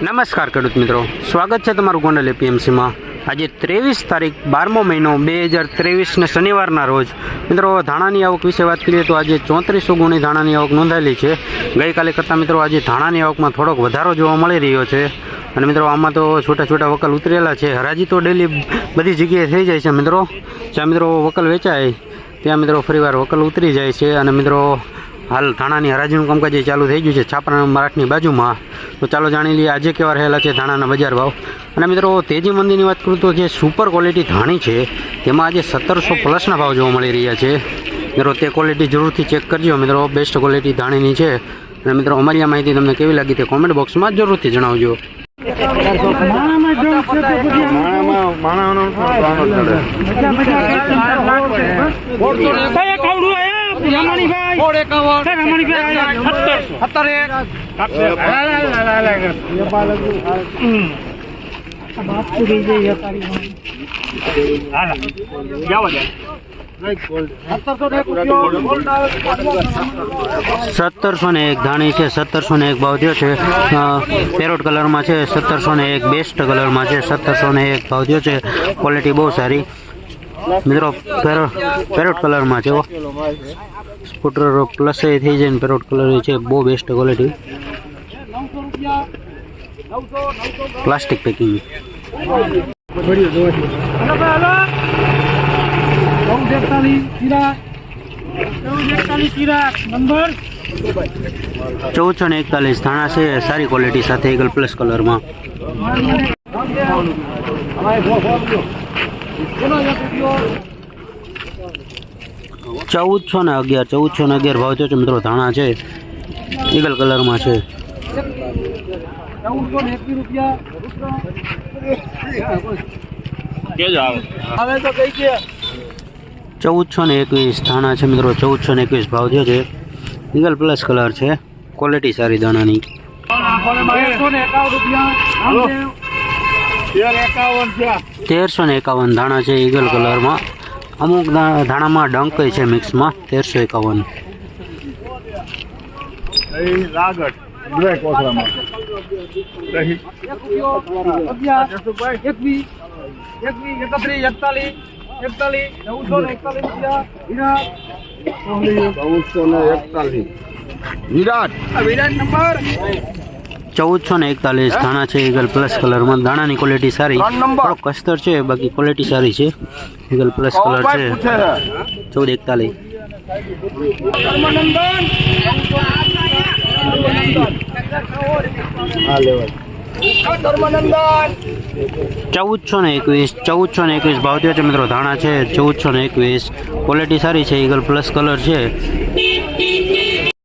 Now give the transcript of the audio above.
નમસ્કાર ખેડૂત મિત્રો. સ્વાગત છે તમારું ગોંડલ એપીએમસીમાં આજે ત્રેવીસ તારીખ, બારમો મહિનો, બે હજાર ત્રેવીસને શનિવારના રોજ. મિત્રો ધાણાની આવક વિશે વાત કરીએ તો આજે ચોત્રીસો ગુણી ધાણાની આવક નોંધાયેલી છે. ગઈકાલે કરતાં મિત્રો, આજે ધાણાની આવકમાં થોડોક વધારો જોવા મળી રહ્યો છે. અને મિત્રો, આમાં તો છોટા છોટા વકલ ઉતરેલા છે. હરાજી તો ડેલી બધી જગ્યાએ થઈ જાય છે મિત્રો. જ્યાં મિત્રો વકલ વેચાય, ત્યાં મિત્રો ફરીવાર વકલ ઉતરી જાય છે. અને મિત્રો હાલ ધાણાની હરાજીનું કામકાજ ચાલુ થઈ ગયું છે. છાપરા મરાઠની બાજુમાં. તો ચાલો જાણી લઈએ આજે કેવા રહેલા છે ધાણાના બજાર ભાવ. અને મિત્રો તેજી મંદીની વાત કરું તો જે સુપર ક્વોલિટી ધાણી છે તેમાં આજે સત્તરસો પ્લસના ભાવ જોવા મળી રહ્યા છે. મિત્રો તે ક્વોલિટી જરૂરથી ચેક કરજો. મિત્રો બેસ્ટ ક્વોલિટી ધાણીની છે. અને મિત્રો અમારી આ માહિતી તમને કેવી લાગી તે કોમેન્ટ બોક્સમાં જરૂરથી જણાવજો. કયા હમ. આ બાપુ સત્તરસો ને એક ધાણી છે સત્તરસો ને એક ભાવ થયો છે. પેરોટ કલરમાં છે સત્તરસો ને એક બેસ્ટ કલરમાં છે સત્તરસો ને એક ભાવ થયો છે. ક્વોલિટી બહુ સારી. મિત્રો, પેરો પેરોટ કલરમાં છે. સ્કૂટર પ્લસ એ થઈ જાય ને પેરોટ કલર છે, બહુ બેસ્ટ ક્વોલિટી પ્લાસ્ટિક પેકિંગ ચૌદસો ને એકતાલીસ થાણા છે, સારી ક્વોલિટી સાથે એગલ પ્લસ કલરમાં. ચૌદસો ને અગિયાર, ચૌદસો ને અગિયાર ભાવ છે મિત્રો, ધાણા છે ઈગલ કલરમાં છે છે. ચૌદસો ને એકવીસ ધાણા છે મિત્રો, ચૌદસો ને એકવીસ ભાવ થયો છે ઈગલ પ્લસ કલર છે ક્વોલિટી સારી દાણાની એકસો ને એકાવન રૂપિયા રામદેવ. તેરસો ને એકાવન ધાણા છે ઈગલ કલરમાં. અમુક ધાણામાં ડંક છે મિક્સમાં તેરસો એકાવન. વિરાટ. વિરાટ નંબર. ચૌદસો ને એકતાલીસ ધાણા છે ઈગલ પ્લસ કલરમાં દાણાની ક્વોલિટી સારી. થોડો કસ્તર છે બાકી ક્વોલિટી સારી છે. ઈગલ પ્લસ કલર છે. ચૌદ એકતાલીસ. ચૌદ ચૌદસો ને એકવીસ ચૌદસો ને એકવીસ. ભાવ થયો છે મિત્રો ધાણા છે ચૌદસો ને એકવીસ. ક્વોલિટી સારી છે ઈગલ પ્લસ કલર છે.